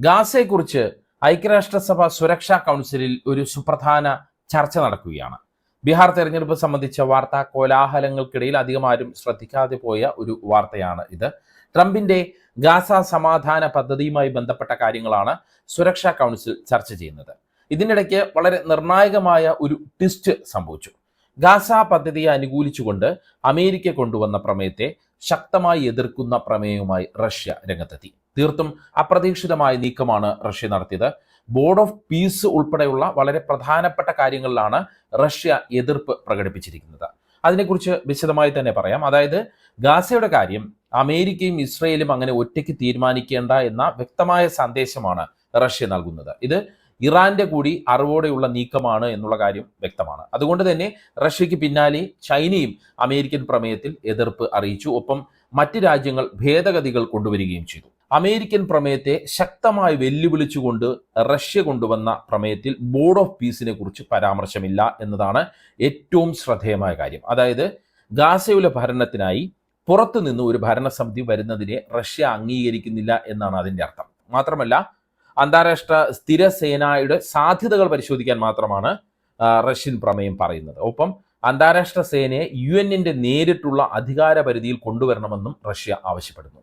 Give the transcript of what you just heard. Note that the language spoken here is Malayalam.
ഗാസയെക്കുറിച്ച് ഐക്യരാഷ്ട്രസഭ സുരക്ഷാ കൗൺസിലിൽ ഒരു സുപ്രധാന ചർച്ച നടക്കുകയാണ്. ബീഹാർ തെരഞ്ഞെടുപ്പ് സംബന്ധിച്ച വാർത്താ കോലാഹലങ്ങൾക്കിടയിൽ അധികം ആരും ശ്രദ്ധിക്കാതെ പോയ ഒരു വാർത്തയാണ് ഇത്. ട്രംപിന്റെ ഗാസ സമാധാന പദ്ധതിയുമായി ബന്ധപ്പെട്ട കാര്യങ്ങളാണ് സുരക്ഷാ കൗൺസിൽ ചർച്ച ചെയ്യുന്നത്. ഇതിനിടയ്ക്ക് വളരെ നിർണായകമായ ഒരു ട്വിസ്റ്റ് സംഭവിച്ചു. ഗാസ പദ്ധതിയെ അനുകൂലിച്ചുകൊണ്ട് അമേരിക്ക കൊണ്ടുവന്ന പ്രമേയത്തെ ശക്തമായി എതിർക്കുന്ന പ്രമേയവുമായി റഷ്യ രംഗത്തെത്തി. തീർത്തും അപ്രതീക്ഷിതമായ നീക്കമാണ് റഷ്യ നടത്തിയത്. ബോർഡ് ഓഫ് പീസ് ഉൾപ്പെടെയുള്ള വളരെ പ്രധാനപ്പെട്ട കാര്യങ്ങളിലാണ് റഷ്യ എതിർപ്പ് പ്രകടിപ്പിച്ചിരിക്കുന്നത്. അതിനെക്കുറിച്ച് വിശദമായി തന്നെ പറയാം. അതായത് ഗാസയുടെ കാര്യം അമേരിക്കയും ഇസ്രയേലും അങ്ങനെ ഒറ്റയ്ക്ക് തീരുമാനിക്കേണ്ട എന്ന വ്യക്തമായ സന്ദേശമാണ് റഷ്യ നൽകുന്നത്. ഇത് ഇറാന്റെ കൂടി അറിവോടെയുള്ള നീക്കമാണ് എന്നുള്ള കാര്യം വ്യക്തമാണ്. അതുകൊണ്ട് തന്നെ റഷ്യക്ക് പിന്നാലെ ചൈനയും അമേരിക്കൻ പ്രമേയത്തിൽ എതിർപ്പ് അറിയിച്ചു. ഒപ്പം മറ്റ് രാജ്യങ്ങൾ ഭേദഗതികൾ കൊണ്ടുവരികയും ചെയ്തു. അമേരിക്കൻ പ്രമേയത്തെ ശക്തമായി വെല്ലുവിളിച്ചുകൊണ്ട് റഷ്യ കൊണ്ടുവന്ന പ്രമേയത്തിൽ ബോർഡ് ഓഫ് പീസിനെ കുറിച്ച് പരാമർശമില്ല എന്നതാണ് ഏറ്റവും ശ്രദ്ധേയമായ കാര്യം. അതായത് ഗാസയുടെ ഭരണത്തിനായി പുറത്തു നിന്ന് ഒരു ഭരണസമിതി വരുന്നതിനെ റഷ്യ അംഗീകരിക്കുന്നില്ല എന്നാണ് അതിന്റെ അർത്ഥം. മാത്രമല്ല അന്താരാഷ്ട്ര സ്ഥിരസേനയുടെ സാധ്യതകൾ പരിശോധിക്കാൻ മാത്രമാണ് റഷ്യൻ പ്രമേയം പറയുന്നത്. ഒപ്പം അന്താരാഷ്ട്ര സേനയെ യു എന്നിന്റെ നേരിട്ടുള്ള അധികാര പരിധിയിൽ കൊണ്ടുവരണമെന്നും റഷ്യ ആവശ്യപ്പെടുന്നു.